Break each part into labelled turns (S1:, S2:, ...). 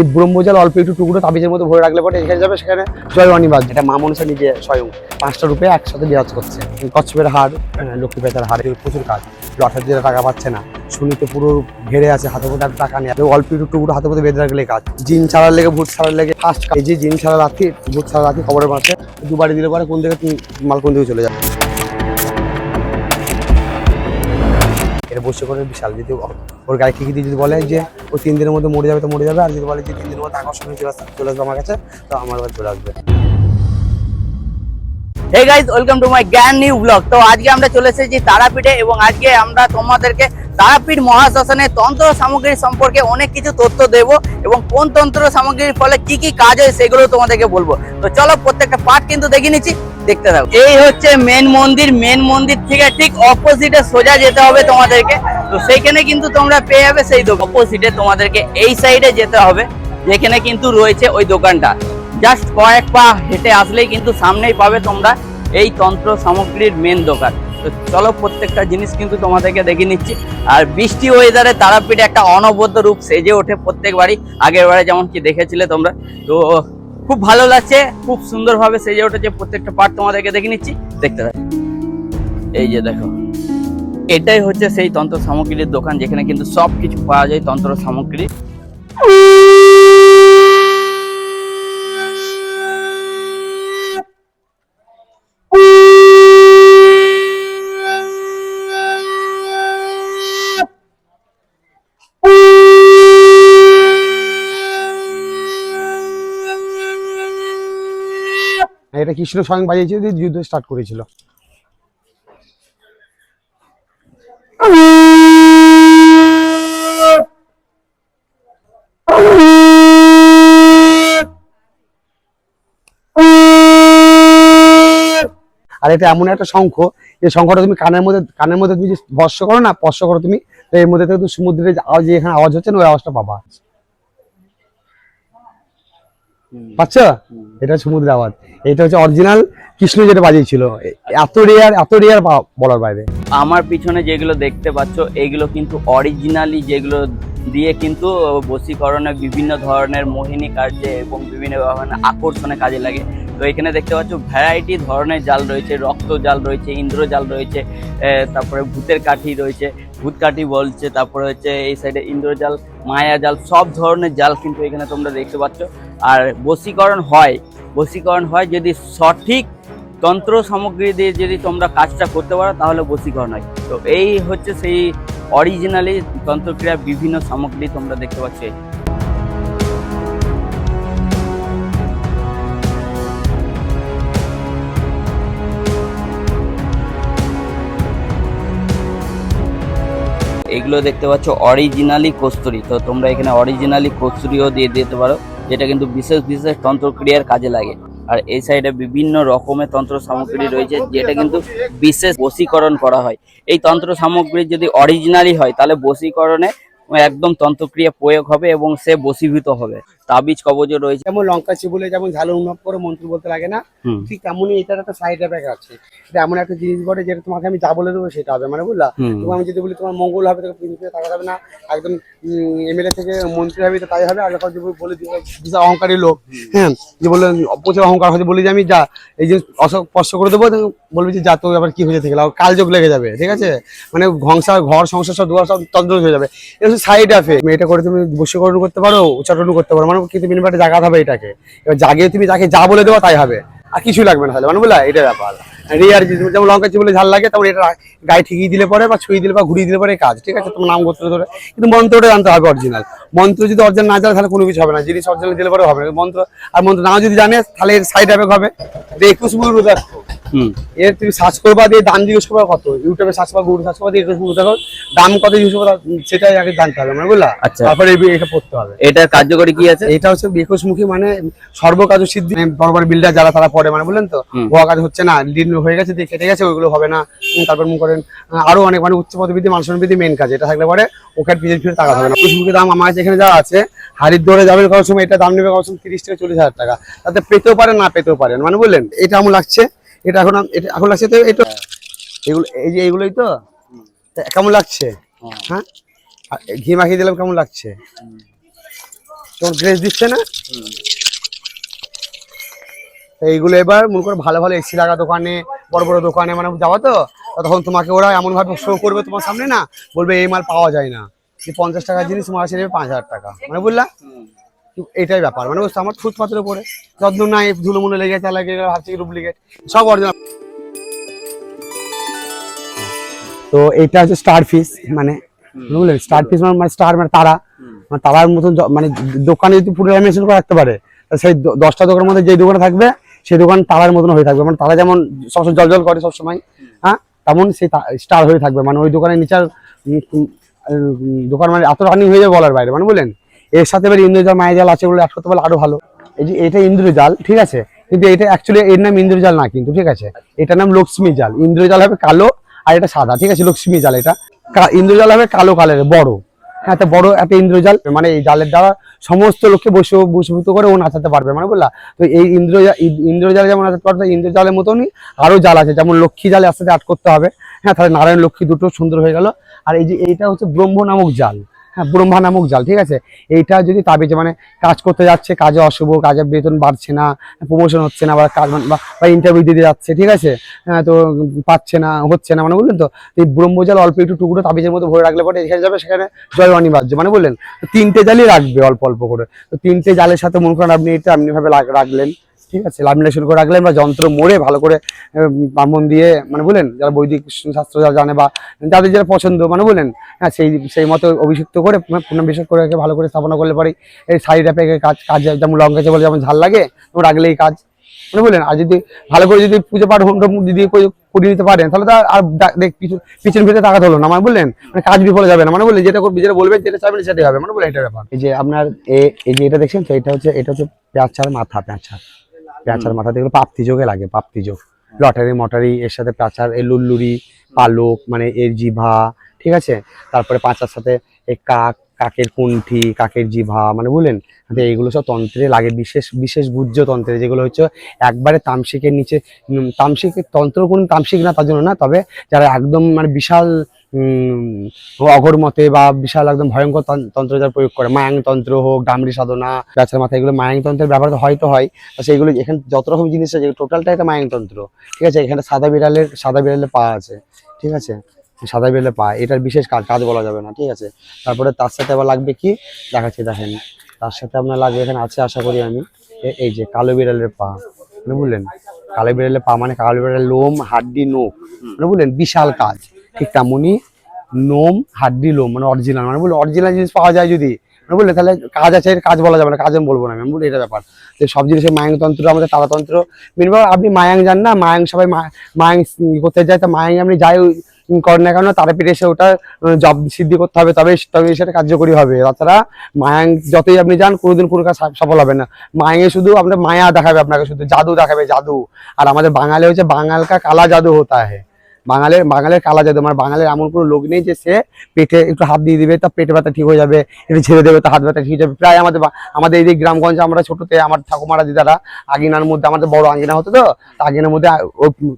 S1: এই ব্রহ্মজল অল্প একটু টুকরো তাবিজের মধ্যে ভরে রাখলে পরে এখানে যাবে, সেখানে জয় অনিবাদ এটা মা মনসা নিজে স্বয়ং পাঁচটা রূপে একসাথে বিরাজ করছে। কচ্ছপের হার লক্ষ্মী পেতার হার প্রচুর কাজ। লটার টাকা পাচ্ছে না। শুনিতে পুরো ঘেরে আছে, হাতে মধ্যে টাকা নেই। অল্প একটু টুকরো হাতে মধ্যে বেঁধে রাখলে কাজ। জিন ছাড়ার লেগে, ভূত ছাড়ার লেগে, ফার্স্ট এই যে জিন ছাড়া রাখি ভূত ছাড়া রাখি খবরের মাঠে দুবারে দিলে পরে কোন দিকে মাল কোন দিকে চলে যাবে এটা করে বিশাল যদি ওর গায়ে কি যদি বলে যে ও তিন দিনের মধ্যে মরে যাবে তো মরে যাবে, আর যদি বলে যে তিন দিনের মধ্যে আকর্ষণ চলে আসবে চলে আসবে আমার কাছে, তো আমার কাছে চলে আসবে।
S2: Hey guys welcome to my জ্ঞান নিউ ব্লগ তো আজকে আমরা চলে এসেছি তারাপীঠে এবং আজকে আমরা তোমাদেরকে তারাপীঠ মহাশ্মশানের তন্ত্র সামগ্রী সম্পর্কে অনেক কিছু তথ্য দেব এবং কোন তন্ত্র সামগ্রীর ফলে কি কি কাজ হয় সেগুলো তোমাদেরকে বলব। তো চলো প্রত্যেকটা পার্ট কিন্তু দেখে নিচ্ছি, দেখতে থাকো। এই হচ্ছে মেন মন্দির মেন মন্দির থেকে ঠিক অপোজিটে সোজা যেতে হবে তোমাদেরকে। তো সেইখানে কিন্তু তোমরা পেয়ে যাবে সেই অপোজিটে তোমাদেরকে এই সাইডে যেতে হবে, যেখানে কিন্তু রয়েছে ওই দোকানটা। জাস্ট কয়েক পা হেঁটে আসলেই কিন্তু সামনেই পাবে তোমরা এই তন্ত্র সামগ্রীর মেন দোকান। তো চলো প্রত্যেকটা জিনিস কিন্তু তোমাদেরকে দেখে নিচ্ছি। আর বৃষ্টি ওয়েদারে তারাপীঠ একটা অনবদ্য রূপ সেজে ওঠে প্রত্যেকবারই। আগের বারে যেমন কি দেখেছিলে তোমরা। তো খুব ভালো লাগছে, খুব সুন্দরভাবে সেজে উঠেছে প্রত্যেকটা পার্ট তোমাদেরকে দেখে নিচ্ছি। দেখতে থাকো। এই যে দেখো। এটাই হচ্ছে সেই তন্ত্র সামগ্রীর দোকান যেখানে কিন্তু সব কিছু পাওয়া যায় তন্ত্র সামগ্রী।
S1: এটা কৃষ্ণ স্বয়ং বাজিয়েছিল দিয়ে যুদ্ধ স্টার্ট করেছিল। আর এটা এমন একটা শঙ্খ, যে শঙ্খটা তুমি কানের মধ্যে কানের মধ্যে তুমি যে স্পর্শ করো না, স্পর্শ করো তুমি এর মধ্যে থেকে তুমি সমুদ্রের যে যে এখানে আওয়াজ হচ্ছে না, ওই আওয়াজটা পাবা। পাচ্ছ? এটা সমুদ্রের আওয়াজ। এটা হচ্ছে অরিজিনাল কৃষ্ণ যেটা বাজিয়েছিল। এত রেয়ার এত রেয়ার বলার বাইরে।
S2: আমার পিছনে যেগুলো দেখতে পাচ্ছ এগুলো কিন্তু অরিজিনালি যেগুলো দিয়ে কিন্তু বশীকরণে বিভিন্ন ধরনের মোহিনী কার্যে এবং বিভিন্ন ধরনের আকর্ষণে কাজে লাগে। তো এখানে দেখতে পাচ্ছ ভ্যারাইটি ধরনের জাল রয়েছে রক্ত জাল রয়েছে ইন্দ্র জাল রয়েছে তারপরে ভূতের কাঠি রয়েছে ভূত কাঠি বলছে তারপরে হচ্ছে এই সাইডে ইন্দ্রজাল মায়া জাল, সব ধরনের জাল কিন্তু এখানে তোমরা দেখতে পাচ্ছ। আর বসীকরণ হয় বসীকরণ হয় যদি সঠিক তন্ত্র সামগ্রী দিয়ে যদি তোমরা কাজটা করতে পারো, তাহলে বসীকরণ হয়। তো এই হচ্ছে সেই অরিজিনালি তন্ত্রক্রিয়া বিভিন্ন সামগ্রী তোমরা দেখতে পাচ্ছ। এগুলো দেখতে পাচ্ছ অরিজিনালি কস্তুরি। তো তোমরা এখানে অরিজিনালি কস্তুরিও দিয়ে দিতে পারো, যেটা কিন্তু বিশেষ বিশেষ তন্ত্রক্রিয়ার কাজে লাগে। আর এই সাইডে বিভিন্ন রকমের তন্ত্র সামগ্রী রয়েছে, যেটা কিন্তু বিশেষ বশীকরণ করা হয়। এই তন্ত্র সামগ্রী যদি অরিজিনালি হয়, তাহলে বশীকরণে একদম তন্ত্রক্রিয়া প্রয়োগ হবে এবং সে বশীভূত হবে। তাবিজ কবজও রয়েছে।
S1: যেমন লঙ্কা চিবুলে যেমন ঝাল উন্নপ করে মন্ত্র বলতে লাগে না ঠিক তেমনই এটার একটা সাইড এফেক্ট আছে। এটা এমন একটা জিনিস বটে যেটা তোমাকে আমি যা বলে দেবো সেটা হবে মানে বুঝলা? তুমি আমি যদি বলি তোমার মঙ্গল হবে তোকে প্রিন্সিপে টাকা যাবে না একদম এমএলএ থেকে মন্ত্রী হবে তো তাই হবে আর যদি বলে দিই বিশাল অহংকারী লোক হ্যাঁ যে বললেন প্রচুর অহংকার হচ্ছে বলি যে আমি যা এই যে স্পর্শ করে দেবো বলবি যে যা তো আবার কি হয়েছে থেকে কাল যোগ লেগে যাবে ঠিক আছে? মানে সংসার ঘর সংসার সব দুয়ার সব তন্ত্র হয়ে যাবে। এটা সাইড এফেক্ট এটা করে তুমি বসীকরণ করতে পারো উচ্চারণ করতে পারো মানে কিন্তু মিনিমাম জাগাতে হবে এটাকে। এবার জাগিয়ে তুমি যাকে যা বলে দেবো তাই হবে। আর কিছু লাগবে না তাহলে। মানে বলে এটা ব্যাপার। রিয়ার যেমন লঙ্কা চিবলে ঝাল লাগে তেমন এটা গায়ে ঠিকিয়ে দিলে পরে বা ছুঁয়ে দিলে বা ঘুরিয়ে দিলে পরে কাজ ঠিক আছে? তোমার নাম গোত্র ধরে। কিন্তু মন্ত্রটা জানতে হবে অরিজিনাল মন্ত্র যদি অরিজিনাল না জানে তাহলে কোনো কিছু হবে না। জিনিস অরিজিনাল দিলে পরে হবে না। মন্ত্র আর মন্ত্র না যদি জানে তাহলে এর সাইড এফেক্ট হবে। একুশ মুখ দেখো
S2: হুম।
S1: এর তুমি সার্চ করবা দিয়ে দাম জিজ্ঞেস করবা কত? ইউটিউবে সার্চ করবা গুগল সার্চ করবা দিয়ে একুশ মুখ দেখো দাম কত জিজ্ঞেস করবা সেটাই আগে জানতে হবে মানে বুঝলা?
S2: আচ্ছা।
S1: তারপরে এটা পড়তে হবে।
S2: এটার কার্যকরী কি আছে?
S1: এটা হচ্ছে একুশ মুখী মানে সর্বকাজ সিদ্ধি মানে বড় বড় বিল্ডার যারা তারা পড়ে মানে বললেন তো। হওয়া কাজ হচ্ছে না লিড হয়ে গেছে দিয়ে কেটে গেছে ওইগুলো হবে না। তারপর মনে করেন আহ, আরও অনেক মানে উচ্চ পদবৃদ্ধি মানুষ বৃদ্ধি মেন কাজ এটা থাকলে পরে ওকে আর পিছনে ফিরে টাকা হবে না। একুশ দাম আমার এখানে যা আছে হারিদ্বারে যাবেন কারোর সময় এটা দাম নেবে কারোর সময় তিরিশ থেকে চল্লিশ হাজার টাকা। তাতে পেতেও পারে না পেতেও পারেন মানে বললেন এটা আমার লাগছে এটা এখন এটা এখন লাগছে তো এটা এগুলো এই যে এগুলোই তো? কেমন লাগছে? হ্যাঁ। আর ঘি মাখিয়ে দিলাম কেমন লাগছে? তোমার গ্রেস দিচ্ছে না? এইগুলো এবার মনে করো ভালো ভালো এসি লাগা দোকানে বড় বড় দোকানে মানে যাওয়া তো তখন তোমাকে ওরা এমন ভাবে শো করবে তোমার সামনে না বলবে এই মাল পাওয়া যায় না। যে পঞ্চাশ টাকার জিনিস তোমার কাছে নেবে পাঁচ হাজার টাকা। মানে বুঝলা? এটাই ব্যাপার। মানে বুঝছ? আমার ফুটপাতের উপরে। যত্ন নাই ধুলো মুলো লেগে চা লাগে ভাবছি ডুপ্লিকেট সব অরিজিনাল তো এটা হচ্ছে স্টার ফিস মানে বুঝলেন স্টার ফিস মানে স্টার মানে তারা। মানে তারার মতন মানে দোকানে যদি পুরো করে রাখতে পারে সেই দশটা দোকানের মধ্যে যে দোকানে থাকবে সেই দোকান তারার মতন হয়ে থাকবে। মানে তারা যেমন সবসময় জল জল করে সবসময় হ্যাঁ? তেমন সেই স্টার হয়ে থাকবে। মানে ওই দোকানের নিচার দোকান মানে এত রানিং হয়ে যাবে বলার বাইরে। মানে বলেন, এর সাথে এবার ইন্দ্রজাল মায়াজাল আছে বলে একসাথে বলে আরও ভালো। এই যে এটা ইন্দ্রজাল, ঠিক আছে? কিন্তু এটা অ্যাকচুয়ালি এর নাম ইন্দ্রজাল না কিন্তু, ঠিক আছে? এটার নাম লক্ষ্মী জাল। ইন্দ্রজাল হবে কালো আর এটা সাদা, ঠিক আছে? লক্ষ্মী জাল এটা। ইন্দ্রজাল হবে কালো কালারের বড়। হ্যাঁ একটা বড় একটা ইন্দ্রজাল মানে এই জালের দ্বারা সমস্ত লোককে বসে বসভূত করে ও নাচাতে পারবে মানে বললা তো এই ইন্দ্রজাল ইন্দ্রজালে যেমন নাচাতে পারবে ইন্দ্রজালের মতনই আরও জাল আছে, যেমন লক্ষ্মী জালে আস্তে আস্তে আট করতে হবে। হ্যাঁ তাহলে নারায়ণ লক্ষ্মী দুটো সুন্দর হয়ে গেল। আর এই যে এইটা হচ্ছে ব্রহ্ম নামক জাল। হ্যাঁ ব্রহ্মা নামক জাল, ঠিক আছে? এইটা যদি তাবিজে মানে কাজ করতে যাচ্ছে, কাজে অশুভ, কাজে বেতন বাড়ছে না প্রমোশন হচ্ছে না, বা কাজ মানে- বা- ইন্টারভিউ দিতে যাচ্ছে, ঠিক আছে? হ্যাঁ তো পাচ্ছে না, হচ্ছে না মানে বললেন তো? এই ব্রহ্মজাল অল্প একটু টুকরো তাবিজের মধ্যে ভরে রাখলে পরে এখানে যাবে, সেখানে জয় অনিবার্য মানে বললেন তিনটে জালই রাখবে অল্প অল্প করে। তো তিনটে জালের সাথে মনে করেন আপনি এটা এমনি ভাবে লাগ- রাখলেন। ঠিক আছে লামিনেশন করে রাখলেন বা যন্ত্র মোড়ে ভালো করে ব্রাহ্মণ দিয়ে মানে বলেন, যারা বৈদিক শাস্ত্র যারা জানে বা যাদের যারা পছন্দ মানে বলেন হ্যাঁ সেই সেই মতো অভিষিক্ত করে পুনর্বিষেক করে রেখে ভালো করে স্থাপনা করলে পরে। এই সাইড অ্যাপে কাজ কাজ, যেমন লঙ্কা বলে যেমন ঝাল লাগে তো রাখলেই কাজ। মানে বলেন, আর যদি ভালো করে যদি পুজো পাঠ হোম যদি করিয়ে নিতে পারেন, তাহলে তো আর- পিছন ফিরে তাকাতে হলো না মানে বললেন মানে কাজ বিফলে যাবে না মানে বললেন যেটা করবে, যেটা বলবেন যেটা চাইবেন সেটাই হবে মানে বলেন, এটা ব্যাপার। এই যে আপনার এই যে এটা দেখছেন, তো এটা হচ্ছে এটা হচ্ছে পেঁচার মাথা পেঁচার পেঁচার মাথা দেখল পাপ্তি যোগে লাগে পাপ্তি যোগ। লটারি মটারি এর সাথে পেঁচার এ লুল্লুরি পালক মানে এর জিভা ঠিক আছে? তারপরে পাঁচার সাথে এই কাক কাকের কুণ্ঠি কাকের জিভা মানে বললেন তো এইগুলো সব তন্ত্রে লাগে বিশেষ বিশেষ বুজ্য তন্ত্রে যেগুলো হচ্ছে একবারে তামসিকের নিচে উম, তামসিকের তন্ত্র কোন তামসিক না তার জন্য না তবে যারা একদম মানে বিশাল উম, অঘর মতে বা বিশাল একদম ভয়ঙ্কর তন- তন্ত্র যারা প্রয়োগ করে মায়াং তন্ত্র হোক ডামরি সাধনা গাছের মাথা এগুলো মায়াং তন্ত্রের ব্যবহার তো হয়তো হয় সেইগুলো এখানে যত রকম জিনিস আছে টোটালটা একটা মায়াং তন্ত্র ঠিক আছে? এখানে সাদা বিড়ালের সাদা বিড়ালের পা আছে ঠিক আছে? সাদা বিড়ালের পা এটার বিশেষ কাজ কাজ বলা যাবে না, ঠিক আছে? তারপরে তার সাথে আবার লাগবে কি? দেখাচ্ছি, দেখেন। তার সাথে আপনার লাগবে, এখানে আছে, আশা করি আমি এই যে কালো বিড়ালের পা মানে বুঝলেন? কালো বিড়ালের পা মানে কালো বিড়ালের লোম, হাড্ডি, নোখ মানে বুঝলেন? বিশাল কাজ। ঠিক তেমনই নোম, হাড্ডি, লোম মানে অরিজিনাল মানে বলে অরিজিনাল জিনিস পাওয়া যায় যদি মানে বললে তাহলে কাজ আছে কাজ বলা যাবে না, কাজ আমি বলব না, আমি বলি এটা ব্যাপার। যে সব জিনিসের মায়াংতন্ত্র, আমাদের তারাতন্ত্র মিনিমাম আপনি মায়াং যান না, মায়াং সবাই মায়াং করতে যায়, তো মায়াং আপনি যাই করেন না কেন, তারাপীঠে এসে ওটা জব সিদ্ধি করতে হবে তবে তবে সেটা কার্যকরী হবে। তাছাড়া মায়াং যতই আপনি যান, কোনোদিন কোনো কাজ সফল হবে না। মায়াঙে শুধু আপনার মায়া দেখাবে আপনাকে, শুধু জাদু দেখাবে জাদু। আর আমাদের বাঙালি হচ্ছে বাঙাল কা কালা জাদু হতা है বাঙালের বাঙালের কালা জাদু মানে বাঙালির এমন কোনো লোক নেই যে সে পেটে একটু হাত দিয়ে দিবে, তা পেটে ব্যথা ঠিক হয়ে যাবে, একটু ছেড়ে দেবে, তা হাত ব্যথা ঠিক হয়ে যাবে। প্রায় আমাদের আমাদের এই গ্রামগঞ্জে আমরা ছোটতে, আমার ঠাকুমারা, দিদারা, আগিনার মধ্যে আমাদের বড় আঙ্গিনা হতো তো আঙ্গিনার মধ্যে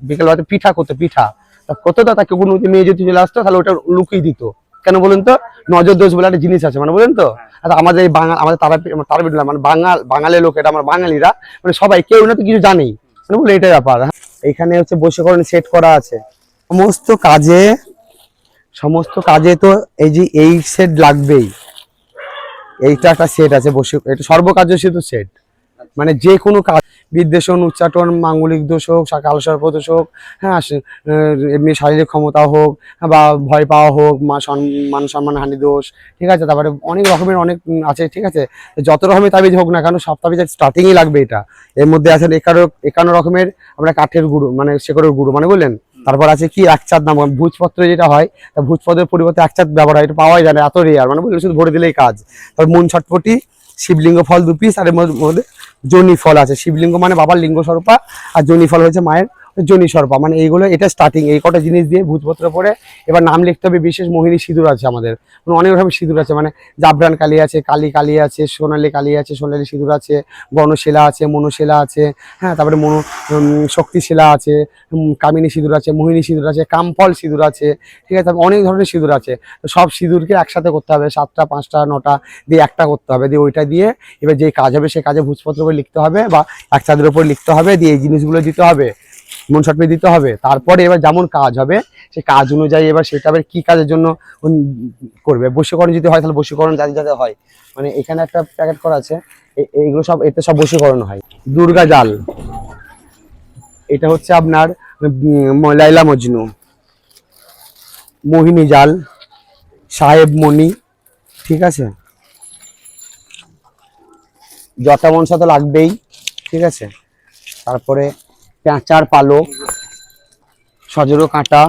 S1: বিকেলবেলাতে পিঠা করতো, পিঠা। তো তাকে কোনো মেয়ে যদি চলে আসতো? তাহলে ওটা লুকিয়ে দিত। কেন বলুন তো? নজর দোষ বলে একটা জিনিস আছে মানে বলুন তো? আর আমাদের এই বাঙাল আমাদের তারা তারাপীঠ না, মানে বাঙাল বাঙালি লোক এটা আমার বাঙালিরা মানে সবাই কেউ না তো কিছু জানেই। মানে বলে এটাই ব্যাপার। হ্যাঁ। এখানে হচ্ছে বসে করেন সেট করা আছে। সমস্ত কাজে সমস্ত কাজে তো এই যে এই সেট লাগবেই। এইটা একটা সেট আছে বসে এটা সর্বকার্য সেতু সেট মানে যে কোনো কাজ বিদ্বেষণ উচ্চাটন মাঙ্গলিক দোষ হোক কালসর্প দোষ হোক হ্যাঁ এমনি শারীরিক ক্ষমতা হোক বা ভয় পাওয়া হোক মা মান সম্মান হানি দোষ ঠিক আছে তারপরে অনেক রকমের অনেক আছে ঠিক আছে যত রকমের তাবিজ হোক না কেন সব তাবিজ স্টার্টিংই লাগবে এটা। এর মধ্যে আছে একান্ন একান্ন রকমের আমরা কাঠের গুঁড়ো মানে শেকড়ের গুঁড়ো মানে বললেন? তারপর আছে কি? একচাঁদ নাম ভুজপত্র যেটা হয় তা ভুজপত্রের পরিবর্তে একচাঁদ ব্যবহার হয় এটা পাওয়াই যায় না এত রেয়ার মানে বললেন শুধু ভরে দিলেই কাজ। তারপর মন ছটপটি শিবলিঙ্গ ফল দু পিস আর এর মধ্যে জনি ফল আছে শিবলিঙ্গ মানে বাবার লিঙ্গ স্বরূপা আর জনি ফল হয়েছে মায়ের জনি সর্পা। মানে এইগুলো, এটা স্টার্টিং এই কটা জিনিস দিয়ে ভূতপত্র পরে এবার নাম লিখতে হবে বিশেষ মোহিনী সিঁদুর আছে আমাদের। মানে অনেক রকম সিঁদুর আছে মানে জাবরান কালী আছে, কালী কালী আছে, সোনালী কালী আছে, সোনালী সিঁদুর আছে, গণশিলা আছে, মনোশিলা আছে হ্যাঁ তারপরে মনো শক্তিশিলা আছে কামিনী সিঁদুর আছে, মোহিনী সিঁদুর আছে, কামফল সিঁদুর আছে, ঠিক আছে অনেক ধরনের সিঁদুর আছে। সব সিঁদুরকে একসাথে করতে হবে, সাতটা, পাঁচটা, নটা দিয়ে একটা করতে হবে, দিয়ে ওইটা দিয়ে এবার যে কাজ হবে সেই কাজে ভূতপত্র করে লিখতে হবে বা এক চাঁদের উপর লিখতে হবে, দিয়ে এই জিনিসগুলো দিতে হবে। মন শটপে দিতে হবে। তারপরে এবার যেমন কাজ হবে, সেই কাজ অনুযায়ী এবার সেটা আবার কি কাজের জন্য করবে? বসীকরণ যদি হয় তাহলে বসীকরণ যাতে যাতে হয়। মানে এখানে একটা প্যাকেট করা আছে এইগুলো সব, এতে সব বসীকরণ হয়। দুর্গা জাল। এটা হচ্ছে আপনার লাইলা মজনু। মোহিনী জাল। সাহেব মণি। ঠিক আছে? জটা মনসা তো লাগবেই। ঠিক আছে? তারপরে পেঁচার পালক সজরো কাঁটা।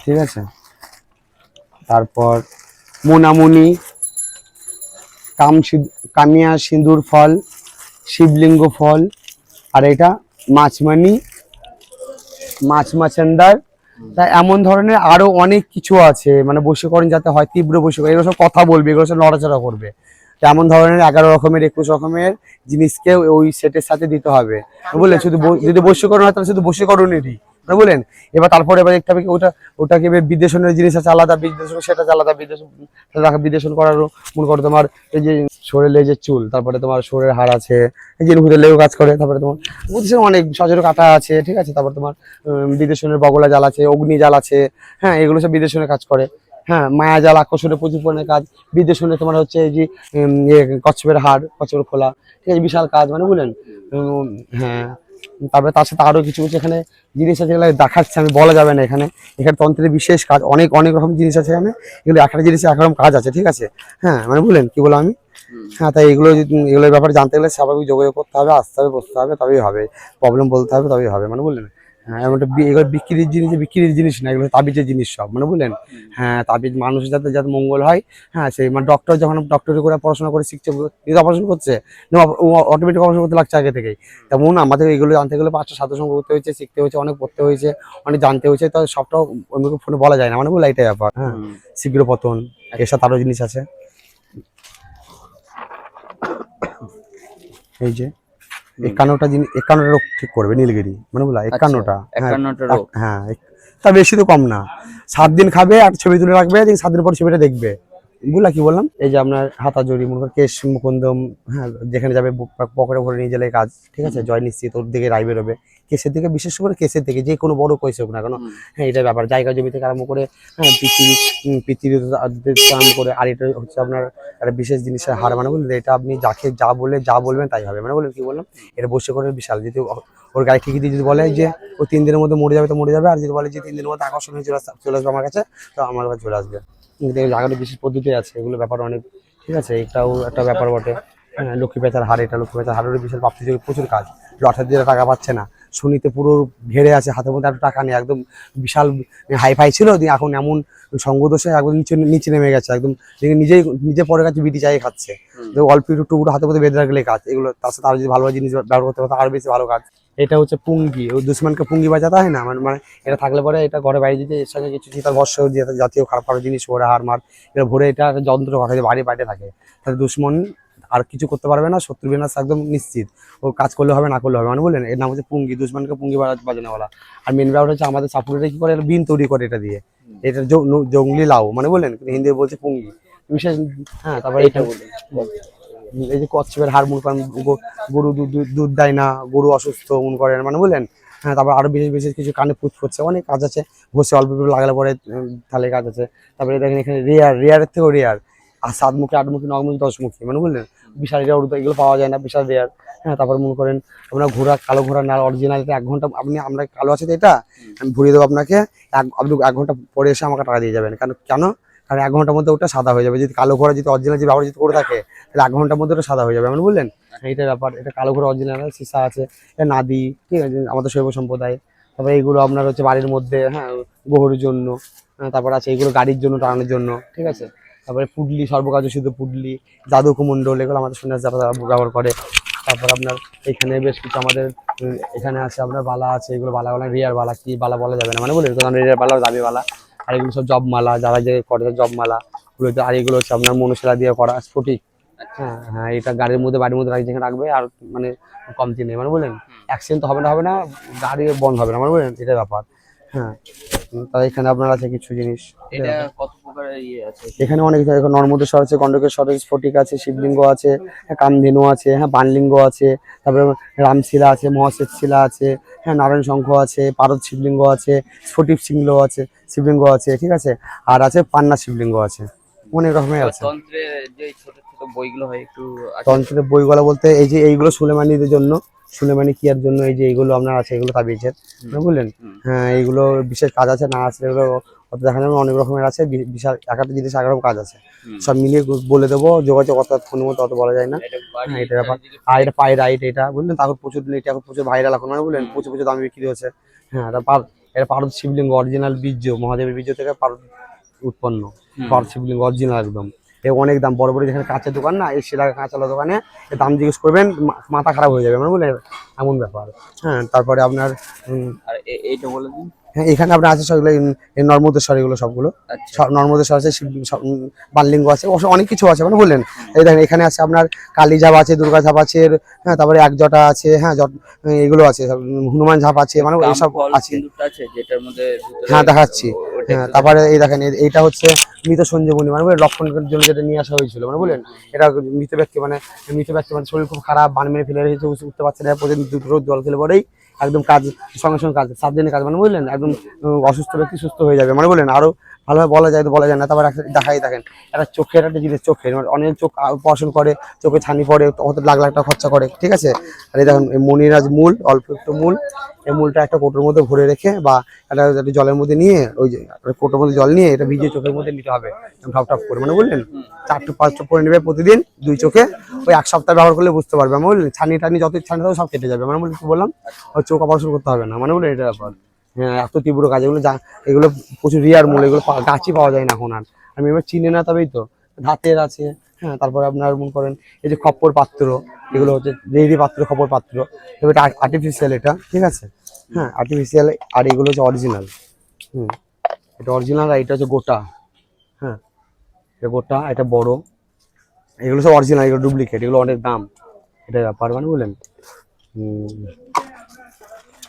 S1: ঠিক আছে? তারপর মোনামুনি কাম কামিয়া সিঁদুর ফল, শিবলিঙ্গ ফল, আর এটা মাছমানি, মাছ মাছান্দার তা এমন ধরনের আরও অনেক কিছু আছে মানে বশীকরণ যাতে হয়, তীব্র বশীকরণ এগুলো সব কথা বলবে, এগুলো সব নড়াচড়া করবে। এমন ধরনের এগারো রকমের একুশ রকমের জিনিসকে ওই সেটের সাথে দিতে হবে। বুঝলেন? শুধু যদি বশীকরণ হয় তাহলে শুধু বশীকরণেরই না বুঝলেন? এবার তারপরে এবার দেখতে হবে কি ওটা ওটাকে বিদেশনের জিনিস আছে আলাদা বিদেশন সেটা আলাদা বিদেশন বিদেশন করারও মনে করো তোমার এই যে শরীরে যে চুল তারপরে তোমার শরীরের হাড় আছে এই যে লেগেও কাজ করে তারপরে তোমার বুঝছেন অনেক সজোর কাটা আছে ঠিক আছে? তারপর তোমার বিদেশনের বগলা জাল আছে অগ্নি জাল আছে হ্যাঁ এগুলো সব বিদেশনের কাজ করে। হ্যাঁ মায়া জাল আকর্ষণের প্রচুর পরিমাণে কাজ বিদেশনে তোমার হচ্ছে এই যে ইয়ে, কচ্ছপের হাড় কচ্ছপের খোলা ঠিক আছে বিশাল কাজ মানে বুঝলেন? হ্যাঁ তারপরে তার সাথে আরও কিছু কিছু এখানে জিনিস আছে যেগুলো দেখাচ্ছে আমি বলা যাবে না এখানে। এখানে তন্ত্রের বিশেষ কাজ অনেক অনেক রকম জিনিস আছে এখানে এগুলো একটা জিনিস এক রকম কাজ আছে ঠিক আছে? হ্যাঁ মানে বুঝলেন কি বললাম আমি? হ্যাঁ তাই এগুলো এগুলোর ব্যাপারে জানতে গেলে স্বাভাবিক যোগাযোগ করতে হবে আসতে হবে বসতে হবে তবেই হবে। প্রবলেম বলতে হবে তবেই হবে মানে বুঝলেন? হ্যাঁ এমনটা এগুলো বিক্রির জিনিস বিক্রির জিনিস না এগুলো তাবিজের জিনিস সব মানে বুঝলেন? হ্যাঁ তাবিজ মানুষের যাতে যাতে মঙ্গল হয় হ্যাঁ সেই মানে ডক্টর যখন ডক্টরি করে পড়াশোনা করে শিখছে অপারেশন করছে অটোমেটিক অপারেশন করতে লাগছে আগে থেকেই। তেমন আমাদের এগুলো জানতে গেলে পাঁচটা সাধু সঙ্গ করতে হয়েছে শিখতে হয়েছে অনেক পড়তে হয়েছে অনেক জানতে হয়েছে তো সবটাও অন্যকে ফোনে বলা যায় না মানে বলে এটাই ব্যাপার। হ্যাঁ শীঘ্র পতন এর সাথে আরও জিনিস আছে। এই যে। একান্নটা জিনিস একান্নটা রোগ ঠিক করবে নীলগিরি। মানে বলা একান্নটা হ্যাঁ,
S2: একান্নটা
S1: হ্যাঁ তা বেশি তো কম না। সাত দিন খাবে আর ছবি তুলে রাখবে দিন সাত দিন পর ছবিটা দেখবে। বুঝলা কি বললাম? এই যে আপনার হাতা জড়ি মনে করেন কেশ মুকুন্দম হ্যাঁ যেখানে যাবে পকেটে ভরে নিয়ে গেলে কাজ ঠিক আছে জয় নিশ্চিত ওর দিকে রায় বেরোবে। কেসের দিকে বিশেষ করে কেসের দিকে যে কোনো বড় কেস হোক না কেন হ্যাঁ এটা ব্যাপার। জায়গা জমি থেকে আরম্ভ করে হ্যাঁ পৃথিবী পৃথিবী আরম্ভ করে আর এটা হচ্ছে আপনার একটা বিশেষ জিনিসের হার মানে বললেন এটা আপনি যাকে যা বলে যা বলবেন তাই হবে। মানে বলুন কি বললাম? এটা বসে করে বিশাল। যদি ওর গায়ে ঠিকই দিয়ে যদি বলে যে ও তিন দিনের মধ্যে মরে যাবে তো মরে যাবে আর যদি বলে যে তিন দিনের মধ্যে আকর্ষণ হয়ে চলে চলে আসবে আমার কাছে তো আমার কাছে চলে আসবে। জায়গাটা বিশেষ পদ্ধতি আছে এগুলো ব্যাপার অনেক ঠিক আছে এটাও একটা ব্যাপার বটে। হ্যাঁ লক্ষ্মী পেঁচার হার এটা লক্ষ্মী পেঁচার হারের বিশাল প্রাপ্তি প্রচুর কাজ। লটার দিয়ে টাকা পাচ্ছে না। শনিতে পুরো ঘেরে আছে হাতের মধ্যে এত টাকা নেই একদম বিশাল হাই ফাই ছিল দিয়ে এখন এমন সঙ্গদোষে একদম নিচে নিচে নেমে গেছে একদম নিজেই নিজে পরে কাছে বিটি চাই খাচ্ছে। অল্প একটু টুকরো হাতের মধ্যে বেঁধে রাখলে কাজ এগুলো তার সাথে আরও যদি ভালো জিনিস ব্যবহার করতে পারতো আরও বেশি ভালো কাজ। এটা হচ্ছে পুঙ্গি ও দুশ্মনকে পুঙ্গি বাজাতে হয় না? মানে মানে এটা থাকলে পরে এটা ঘরে বাইরে যদি এর সঙ্গে কিছু চিতার বর্ষ জাতীয় খারাপ খারাপ জিনিস ভরে হার মার এটা ভরে এটা একটা যন্ত্র কথা বাড়ি বাইরে থাকে। তাহলে দুশ্মন আর কিছু করতে পারবে না শত্রু বিনাশ একদম নিশ্চিত। ও কাজ করলে হবে না করলে হবে মানে বললেন এর নাম হচ্ছে পুঙ্গি দুশ্মনকে পুঙ্গি বাজা- বাজানো বলা আর মেন ব্যাপার হচ্ছে আমাদের সাপোর্টারে কি করে? বিন তৈরি করে এটা দিয়ে। এটা জঙ্গলি লাউ। মানে বললেন হিন্দি বলছে পুঙ্গি। বিশেষ হ্যাঁ তারপরে
S2: এটা
S1: এটা এই যে কচ্ছপের হাড় মনে করেন গরু দুধ দেয় না গরু অসুস্থ মনে করেন। মানে বললেন হ্যাঁ তারপর আরও বিশেষ বিশেষ কিছু কানে পুচ পড়ছে অনেক কাজ আছে। ঘষে অল্প একটু লাগালে পরে তাহলে কাজ আছে। তারপরে দেখেন এখানে রেয়ার রেয়ারের থেকেও রেয়ার। আর সাত মুখী আট মুখী নয় মুখী দশ মুখী মানে বুঝলেন বিশাল রেয়ার এগুলো পাওয়া যায় না বিশাল রেয়ার হ্যাঁ তারপর মনে করেন আপনার ঘোড়া কালো ঘোড়া না অরিজিনাল এক ঘণ্টা আপনি আমরা কালো আছে তো এটা আমি ভরিয়ে দেবো আপনাকে এক আপনি এক ঘণ্টা পরে এসে আমাকে টাকা দিয়ে যাবেন। কেন কেন? কারণ এক ঘণ্টার মধ্যে ওটা সাদা হয়ে যাবে। যদি কালো ঘোড়া যদি অরিজিনাল যে ব্যবহার যদি করে থাকে তাহলে এক ঘণ্টার মধ্যে ওটা সাদা হয়ে যাবে। মানে বললেন? এইটা ব্যাপার এটা কালো ঘোড়া অরিজিনাল সীসা আছে এটা নাদি ঠিক আছে আমাদের শৈব সম্প্রদায়। তারপরে এইগুলো আপনার হচ্ছে বাড়ির মধ্যে হ্যাঁ গরুর জন্য হ্যাঁ, তারপর আছে এইগুলো গাড়ির জন্য টানানোর জন্য ঠিক আছে। তারপরে পুডলি সর্বকাজ শুধু পুডলি জাদু কুমন্ডল এগুলো আমাদের সন্ন্যাস যারা ব্যবহার করে। তারপর আপনার এখানে বেশ কিছু আমাদের এখানে আছে আপনার বালা আছে এগুলো বালা বলা রিয়ার বালা কি বালা বলা যাবে না মানে বলে কারণ রিয়ার বালা দাবি বালা। আর এগুলো সব জব মালা যারা যে করে জব মালা ওগুলো আর এগুলো হচ্ছে আপনার মনুশিলা দিয়ে করা স্ফটিক। হ্যাঁ হ্যাঁ এটা গাড়ির মধ্যে বাড়ির মধ্যে রাখি যেখানে রাখবে আর মানে কমতি নেই মানে বলেন অ্যাক্সিডেন্ট তো হবে না হবে না গাড়ি বন্ধ হবে না মানে বলেন এটা ব্যাপার। হ্যাঁ তাই এখানে আপনার আছে কিছু জিনিস?
S2: এটা কত
S1: এখানে অনেক নর্মদেশ্বর আছে গন্ডকেশ্বর আছে স্ফটিক আছে শিবলিঙ্গ আছে হ্যাঁ, কামধেনু আছে হ্যাঁ বানলিঙ্গ আছে তারপরে রামশিলা আছে মহাশ্বেত শিলা আছে হ্যাঁ নারায়ণ শঙ্খ আছে পারদ শিবলিঙ্গ আছে স্ফটিক শিবলিঙ্গ আছে শিবলিঙ্গ আছে ঠিক আছে? আর আছে পান্না শিবলিঙ্গ আছে অনেক রকমের আছে।
S2: তন্ত্রের যে ছোট ছোট বইগুলো
S1: বলতে এই যে এইগুলো সুলেমানিদের জন্য সুলেমানি কিয়ার জন্য এই যে এইগুলো আপনার আছে এগুলো তাবিজের বুঝলেন? হ্যাঁ এইগুলো বিশেষ কাজ আছে না আছে এগুলো দেখা যাবে অনেক রকমের আছে বিশাল এক একটা জিনিস এক রকম কাজ আছে। সব মিলিয়ে বলে দেবো যোগাযোগ অর্থাৎ ফোনের মতো অত বলা যায় না।
S2: এটা
S1: হ্যাঁ, এটা ব্যাপার। আর এটা পায়ে রাইট এটা বুঝলেন? তারপর প্রচুর এটা এখন প্রচুর ভাইরাল এখন মানে বুঝলেন? প্রচুর প্রচুর দামে বিক্রি হচ্ছে। হ্যাঁ এটা পার এটা পারদ শিবলিঙ্গ অরিজিনাল বীর্য মহাদেবের বীর্য থেকে পারদ উৎপন্ন। পারদ শিবলিঙ্গ অরিজিনাল একদম। এ অনেক দাম বড় বড় যেখানে কাঁচের দোকান না এই সেরা কাঁচালা দোকানে দাম জিজ্ঞেস করবেন মাথা খারাপ হয়ে যাবে মানে বুঝলেন? এমন ব্যাপার। হ্যাঁ তারপরে আপনার
S2: আর এইটা বলে দিন।
S1: হ্যাঁ এখানে আপনার আছে সবগুলো নর্মদেশ্বর এগুলো সবগুলো।
S2: আচ্ছা।
S1: নর্মদেশ্বর আছে শিব সব, আছে অনেক কিছু আছে মানে বললেন। এই দেখেন এখানে আছে আপনার কালী ঝাপ আছে দুর্গা ঝাপ আছে হ্যাঁ তারপরে এক জটা আছে হ্যাঁ এগুলো আছে হনুমান ঝাপ আছে মানে এইসব আছে। হ্যাঁ, দেখাচ্ছি। হ্যাঁ তারপরে এই দেখেন এইটা হচ্ছে মৃত সঞ্জীবনী মানে লক্ষণের জন্য যেটা নিয়ে আসা হয়েছিল মানে বলেন এটা মৃত ব্যক্তি মানে মৃত ব্যক্তি মানে শরীর খুব খারাপ বান মেরে ফেলে রেখেছে উঠতে- পারছে না প্রতিদিন দুটো জল খেলে পরেই একদম কাজ, সঙ্গে সঙ্গে কাজ, সাত দিনের কাজ মানে বুঝলেন? একদম অসুস্থ ব্যক্তি সুস্থ হয়ে যাবে। মানে বললেন, আরও ভালোভাবে বলা যায় তো বলা যায় না, তারপর একটা দেখাই দেখেন, একটা চোখের একটা জিনিস চোখের মানে অনেক চোখ অপারেশন করে, চোখে ছানি পড়ে কত লাখ লাখ টাকা খরচা করে, ঠিক আছে? আর এই দেখেন মনিরাজ মূল, অল্প একটু মূল, এই মূলটা একটা কোটোর মধ্যে ভরে রেখে বা একটা জলের মধ্যে নিয়ে, ওই যে কোটোর মধ্যে জল নিয়ে এটা ভিজিয়ে চোখের মধ্যে নিতে হবে ঠপ ঠপ করে মানে বুঝলেন? চারটে পাঁচটা করে নেবে প্রতিদিন, দুই চোখে, ওই এক সপ্তাহ ব্যবহার করলে বুঝতে পারবে মানে বললেন ছানি টানি যত ছানি সব কেটে যাবে মানে বলি কি বললাম? ওই চোখ অপারেশন করতে হবে না মানে বলে এটা ব্যাপার। হ্যাঁ এত তীব্র গাছ, এগুলো এগুলো প্রচুর রিয়ার মূল, এগুলো গাছই পাওয়া যায় না এখন আর। আমি এবার চিনি না তবেই তো। ধাতের আছে হ্যাঁ তারপরে আপনার মনে করেন এই যে খপ্পর পাত্র, এগুলো হচ্ছে রেডি পাত্র, খপ্পর পাত্র। এটা আর্টিফিশিয়াল এটা, ঠিক আছে? হ্যাঁ আর্টিফিশিয়াল আর এগুলো হচ্ছে অরিজিনাল হুম, এটা অরিজিনাল আর এটা হচ্ছে গোটা। হ্যাঁ এটা গোটা, এটা বড়। এগুলো সব অরিজিনাল এগুলো ডুপ্লিকেট এগুলো অনেক দাম। এটা ব্যাপার মানে বললেন? হুম।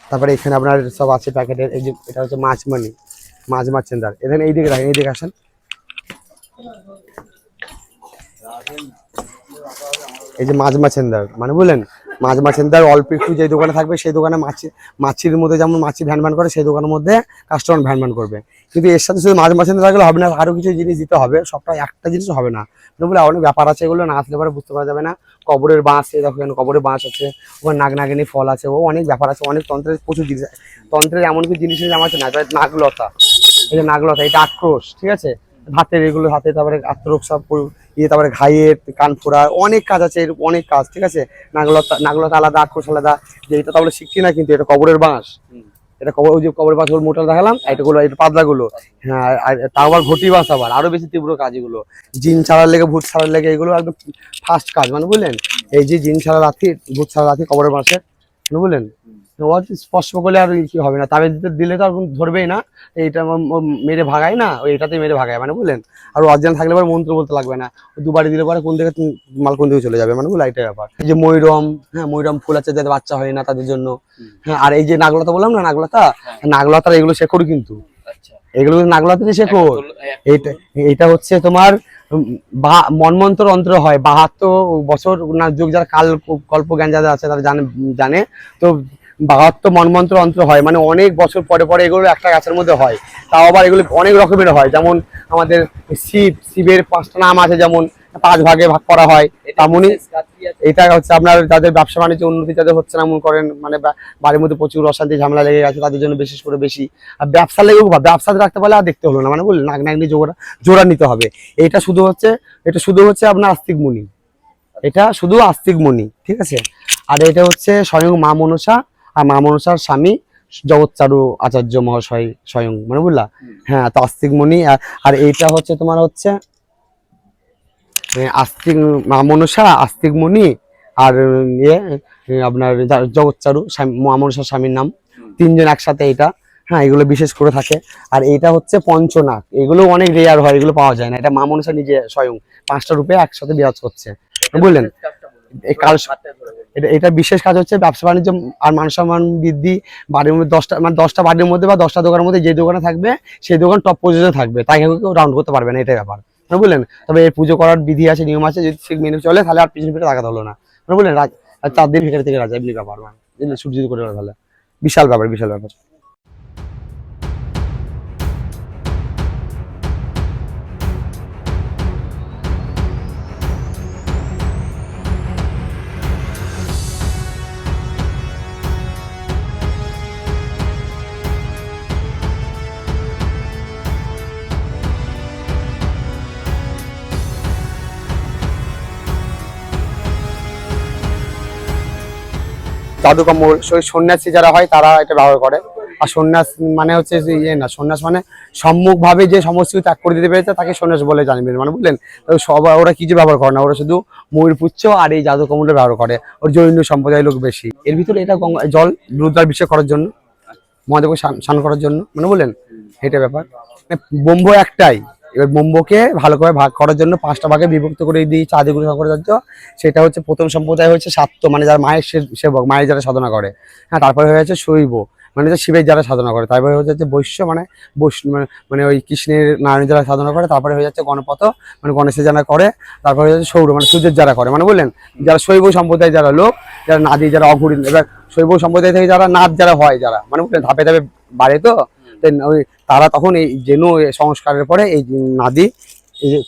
S1: তারপরে এখানে আপনার সব আছে প্যাকেটের এই যে এটা হচ্ছে মাছ মানি মাছ মাছ চেন্দার এখানে এই দিকে রাখেন, এই দিকে আসেন। এই যে মাছ মাছেন্দার মানে বললেন মাছ মাছেন্দার অল্প একটু যে দোকানে থাকবে সেই দোকানে মাছি, মাছির মধ্যে যেমন মাছি ভ্যান ভ্যান করে, সেই দোকানের মধ্যে কাস্টমার ভ্যান ভ্যান করবে। কিন্তু এর সাথে শুধু মাছ মাছেন্দার থাকলে হবে না, আরও কিছু জিনিস দিতে হবে সবটা একটা জিনিস হবে না। মানে বলে অনেক ব্যাপার আছে, এগুলো না আসলে পরে বুঝতে পারা যাবে না। কবরের বাঁশ দেখো এখানে কবরের বাঁশ আছে, ওখানে নাগ নাগিনী ফল আছে, ও অনেক ব্যাপার আছে, অনেক তন্ত্রের প্রচুর জিনিস তন্ত্রের এমন কিছু জিনিস আমার আছে না নাগলতা। এই যে নাগলতা, এটা আক্রোশ, ঠিক আছে? হাতের এগুলো হাতে তারপরে আত্মরোগ সব ইয়ে তারপরে ঘাইয়ের, কান ফোড়া, অনেক কাজ আছে, এর অনেক কাজ, ঠিক আছে? নাগলতা নাগলতা আলাদা, আক্রোশ আলাদা যে এটা তাহলে শিখছি না কিন্তু, এটা কবরের বাঁশ। এটা কবর, ওই যে কবর বাঁশ মোটা দেখালাম এটা গুলো এটা পাতলা হ্যাঁ আবার ঘটি বাস আবার, আরও বেশি তীব্র কাজ এগুলো। জিন ছাড়ার লেগে, ভূত ছাড়ার লেগে এগুলো একদম ফার্স্ট কাজ মানে বুঝলেন? এই যে জিন ছাড়া লাথি ভূত ছাড়া লাথি কবরের বাঁশের মানে বুঝলেন? ওর স্পর্শ করলে আর কি হবে না? তাবে দিতে দিলে তো আর ধরবেই না। এইটা মেরে ভাগায় না? ওই এটাতে মেরে ভাগায় মানে বুঝলেন? আর অরিজিনাল থাকলে পরে মন্ত্র বলতে লাগবে না। দুবারে দিলে পরে কোন দিকে মাল কোন দিকে চলে যাবে মানে এটাই ব্যাপার। এই যে ময়ূরম হ্যাঁ ময়ূরম ফুল আছে যাদের বাচ্চা হয় না তাদের জন্য। হ্যাঁ আর এই যে নাগলতা বললাম না নাগলতা? নাগলতার এগুলো শেখর কিন্তু।
S2: আচ্ছা।
S1: এগুলো নাগলতাতে শেখর। এইটা এইটা হচ্ছে তোমার মন্মন্ত্র অন্ত্র হয়। বাহাত্তর বছর না যুগ যারা কাল কল্প জ্ঞান যাদের আছে তারা জানে জানে। তো বাহাত্তর মন্মন্ত্র অন্ত্র হয়। মানে অনেক বছর পরে পরে এগুলো একটা গাছের মধ্যে হয়। তাও আবার এগুলো অনেক রকমের হয়। যেমন আমাদের শিব শিবের পাঁচটা নাম আছে যেমন পাঁচ ভাগে ভাগ করা হয়। তেমনই
S2: আছে?
S1: এটা হচ্ছে আপনার যাদের ব্যবসা বাণিজ্য উন্নতি যাদের হচ্ছে না মনে করেন মানে বাড়ির মধ্যে প্রচুর অশান্তি ঝামেলা লেগে গেছে তাদের জন্য বিশেষ করে বেশি। আর ব্যবসা লেগেও বা- ব্যবসাতে রাখতে পারলে আর দেখতে হলো না। মানে বললেন নাক নাগনি জোড়া জোড়া নিতে হবে। এটা শুধু হচ্ছে এটা শুধু হচ্ছে আপনার আস্তিক মুনি। এটা শুধু আস্তিক মুনি ঠিক আছে? আর এটা হচ্ছে স্বয়ং মা মনসা আর মা মনসার স্বামী জগৎচারু আচার্য মহাশয় স্বয়ং মানে বুঝলা? হ্যাঁ তো আস্তিক মুনি আর- এইটা হচ্ছে তোমার হচ্ছে আস্তিক মা মনসা আস্তিক মুনি আর ইয়ে আপনার জগৎচারু স্বামী- মহামনসার স্বামীর নাম। তিনজন একসাথে এটা হ্যাঁ এগুলো বিশেষ করে থাকে। আর এটা হচ্ছে পঞ্চনাগ। এগুলো অনেক রেয়ার হয় এগুলো পাওয়া যায় না। এটা মা মনসা নিজে স্বয়ং পাঁচটা রূপে একসাথে বিরাজ করছে। বুঝলেন? এই কাল এটা এটা বিশেষ কাজ হচ্ছে ব্যবসা বাণিজ্য আর মান সম্মান বৃদ্ধি, বাড়ির মধ্যে দশটা মানে দশটা বাড়ির মধ্যে বা দশটা দোকানের মধ্যে যে দোকানে থাকবে সেই দোকান টপ পজিশনে থাকবে। তাই কেউ রাউন্ড করতে পারবে না, এটাই ব্যাপার। মানে বুঝলেন? তবে এই পুজো করার বিধি আছে, নিয়ম আছে, যদি ঠিক মেনে চলে, তাহলে আর পিছনে পিছনে টাকা হলো না। মানে বুঝলেন? রাজ চার দিন ভেতরে থেকে রাজা, এমনি ব্যাপার মানে সূর্য করে তাহলে। বিশাল ব্যাপার বিশাল ব্যাপার। জাদু কম্বল সন্ন্যাসী যারা হয়, তারা এটা ব্যবহার করে। আর সন্ন্যাস মানে হচ্ছে ইয়ে না, সন্ন্যাস মানে সম্মুখভাবে যে সমস্ত কিছু ত্যাগ করে দিতে পেরেছে, তাকে সন্ন্যাস বলে জানবেন। মানে বুঝলেন? তো সব, ওরা কিছু ব্যবহার করে না, ওরা শুধু ময়ূর পুচ্ছ আর এই জাদু কমলটা ব্যবহার করে। ওর জৈন সম্প্রদায়ের লোক বেশি। এর ভিতরে এটা জল রুদ্রার বিষয় করার জন্য, মহাদেবকে স্নান- করার জন্য মানে বললেন এটা ব্যাপার। মানে ব্রহ্ম একটাই। এবার ব্রহ্মকে ভালো করে ভাগ করার জন্য পাঁচটা ভাগে বিভক্ত করে দিই চাঁদিগুলো শঙ্করাচার্য সেটা হচ্ছে প্রথম সম্প্রদায় হচ্ছে সাত্য মানে যারা মায়ের সেবক, মায়ের যারা সাধনা করে। হ্যাঁ তারপরে হয়ে যাচ্ছে শৈব মানে হচ্ছে শিবের যারা সাধনা করে। তারপরে হয়ে যাচ্ছে বৈশ্য মানে বৈষ্ণব মানে মানে ওই কৃষ্ণের নারায়ণ যারা সাধনা করে, তারপরে হয়ে যাচ্ছে গণপত মানে গণেশের যারা করে, তারপরে হয়ে যাচ্ছে সৌর মানে সূর্যের যারা করে। মানে বললেন, যারা শৈব সম্প্রদায় যারা লোক, যারা নাদি, যারা অঘুরি এবার শৈব সম্প্রদায় থেকে যারা নাদ যারা হয় যারা মানে বুঝলেন ধাপে ধাপে বাড়ে তো? ওই তারা তখন এই যেন সংস্কারের পরে এই নাদি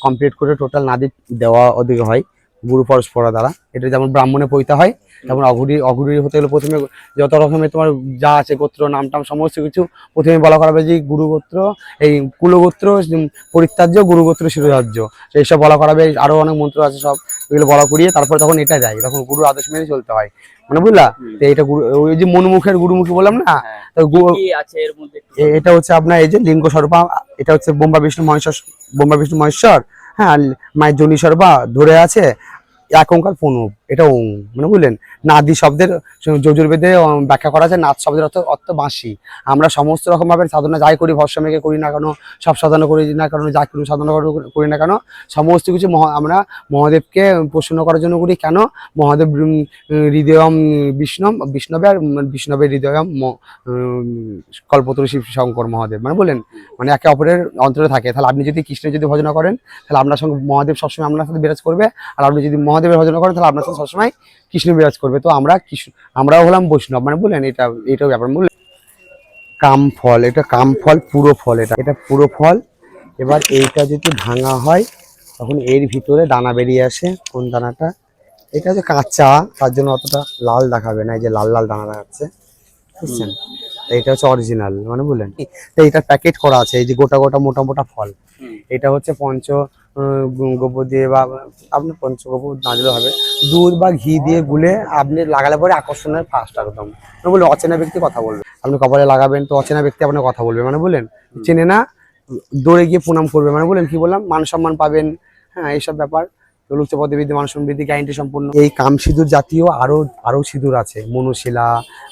S1: কমপ্লিট করে টোটাল নাদি দেওয়া ওদিকে হয়। গুরু পরস্পরা দ্বারা। এটা যেমন ব্রাহ্মণে পৈতে হয় তেমন অঘুরি অঘুরি হতে গেলে প্রথমে যত রকমের তোমার যা আছে গোত্র নাম টাম সমস্ত কিছু প্রথমে বলা করা হবে যে গুরু গোত্র এই কুলগোত্র পরিত্যাজ্য গুরু গোত্র শিরোধার্য। এইসব বলা করা হবে আরও অনেক মন্ত্র আছে সব এগুলো বলা করিয়ে তারপরে তখন এটা যায় তখন গুরু আদেশ মেনে চলতে হয়। মানে বুঝলা? তো এটা গুরু ওই যে মনুমুখের গুরুমুখী বললাম না? এ- এটা হচ্ছে আপনার এই যে লিঙ্গ স্বরূপা এটা হচ্ছে বোম্বা বিষ্ণু মহেশ্বর বোম্বা বিষ্ণু মহেশ্বর হ্যাঁ মায়ের জনি সরবা ধরে আছে এক ওঙ্কার প্রণব এটা ওং মানে বুঝলেন? নাদি শব্দের যজুর্বেদে ব্যাখ্যা করা আছে নাদ শব্দের অর্থ অর্থ বাঁশি। আমরা সমস্ত রকমভাবে সাধনা যাই করি ভস্যমেকে করি না কেন, সব সাধনা করি না কেন, যা কোনো সাধনা করি- করি না কেন, সমস্ত কিছু মহা- আমরা মহাদেবকে প্রসন্ন করার জন্য করি। কেন? মহাদেব হৃদয়ম বিষ্ণম, বিষ্ণবে আর বিষ্ণবের হৃদয়ম কল্পতরু শিব শঙ্কর মহাদেব। মানে বলেন মানে একে অপরের অন্তরে থাকে। তাহলে আপনি যদি কৃষ্ণের যদি ভজনা করেন, তাহলে আপনার সঙ্গে মহাদেব সবসময় আপনার সাথে বিরাজ করবে। আর আপনি যদি মহাদেবের ভজনা করেন তাহলে আপনার সাথে সবসময় কৃষ্ণ বিরাজ করবে। তো আমরা কৃষ্ণ, আমরাও হলাম বৈষ্ণব। মানে বলেন এটা, এটাও ব্যাপার। বললেন, কাম ফল, এটা কাম ফল, পুরো ফল এটা। এটা পুরো ফল। এবার এইটা যদি ভাঙা হয়, তখন এর ভিতরে দানা বেরিয়ে আসে। কোন দানাটা? এটা হচ্ছে কাঁচা, তার জন্য অতটা লাল দেখাবে না, এই যে লাল লাল দানা দেখাচ্ছে। বুঝছেন? এটা হচ্ছে অরিজিনাল মানে বললেন তো এটা প্যাকেট করা আছে এই যে গোটা গোটা মোটা মোটা ফল। এটা হচ্ছে পঞ্চ গোবর দিয়ে বা আপনি পঞ্চ গোবর না দিলেও হবে। দুধ বা ঘি দিয়ে গুলে আপনি লাগালে পরে আকর্ষণের ফার্স্ট একদম। মানে বললেন অচেনা ব্যক্তি কথা বলবে। আপনি কপালে লাগাবেন তো অচেনা ব্যক্তি আপনার কথা বলবে মানে বললেন চেনে না দৌড়ে গিয়ে প্রণাম করবে মানে বললেন কি বললাম? মান সম্মান পাবেন হ্যাঁ এইসব ব্যাপার। লুপ্ত বৃদ্ধি মান সম্বৃদ্ধি গ্যারান্টি সম্পূর্ণ এই কাম সিঁদুর জাতীয় আরও আরও সিঁদুর আছে। মনুশিলা,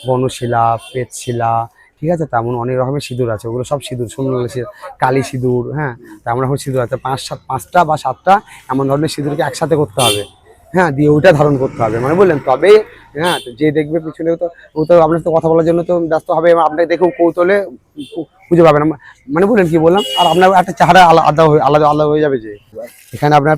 S1: বনশিলা পেটশিলা ঠিক আছে? তেমন অনেক রকমের সিঁদুর আছে। ওগুলো সব সিঁদুর, সোনালি সিঁদুর কালী সিঁদুর হ্যাঁ? তেমন রকম সিঁদুর আছে। পাঁচ সাত, পাঁচটা বা সাতটা এমন ধরনের সিঁদুরকে একসাথে করতে হবে। হ্যাঁ দিয়ে ওইটা ধারণ করতে হবে। মানে বললেন, তবে হ্যাঁ যে দেখবে পিছনে তো, ও তো আপনার সাথে কথা বলার জন্য তো ব্যস্ত হবে, এবং আপনাকে দেখেও কৌতলে খুঁজে পাবেন মানে বললেন কি বললাম, আর আপনার একটা চেহারা আলাদা হয়ে, আলাদা আলাদা হয়ে যাবে যে। এখানে আপনার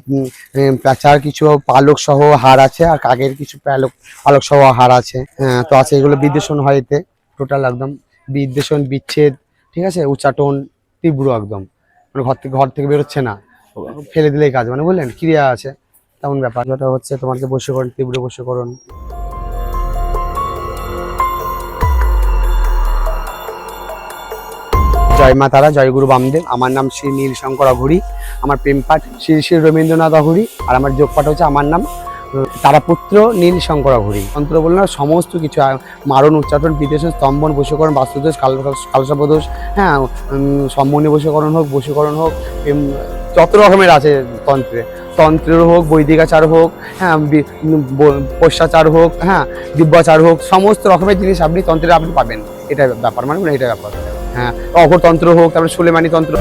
S1: প্যাঁচার কিছু পালক সহ হার আছে, আর কাকের কিছু পালক পালক সহ হার আছে। হ্যাঁ তো আছে এগুলো বিদ্বেষণ হয় এতে। টোটাল একদম বিদ্বেষণ, বিচ্ছেদ, ঠিক আছে? উচ্চাটন, তীব্র একদম। মানে ঘর থেকে ঘর থেকে বেরোচ্ছে না। ফেলে দিলেই কাজ। মানে বললেন, ক্রিয়া আছে। তেমন ব্যাপার। যেটা হচ্ছে তোমার যে তীব্র বশীকরণ। জয় মা তারা, জয় গুরু বামদেব। আমার নাম শ্রী নীল শঙ্কর অঘুরি। আমার প্রেম পাঠ শ্রী শ্রী রবীন্দ্রনাথ অঘুরি। আর আমার যোগ পাঠ হচ্ছে আমার নাম তারাপুত্র নীল শঙ্কর অঘুরি। তন্ত্র বললাম সমস্ত কিছু মারণ উচ্চাটন বিদেশন, স্তম্ভন, বশীকরণ, বাস্তুদোষ, কাল কালসাপদোষ হ্যাঁ সম্মনি বশীকরণ হোক বশীকরণ হোক যত রকমের আছে তন্ত্রে। তন্ত্রের হোক, বৈদিকাচার হোক হ্যাঁ পশ্চাচার হোক হ্যাঁ দিব্যাচার হোক, সমস্ত রকমের জিনিস আপনি তন্ত্রে আপনি পাবেন। এটা ব্যাপার মানে এটা ব্যাপার। হ্যাঁ অঘরতন্ত্র হোক, তারপরে সুলেমানি তন্ত্র।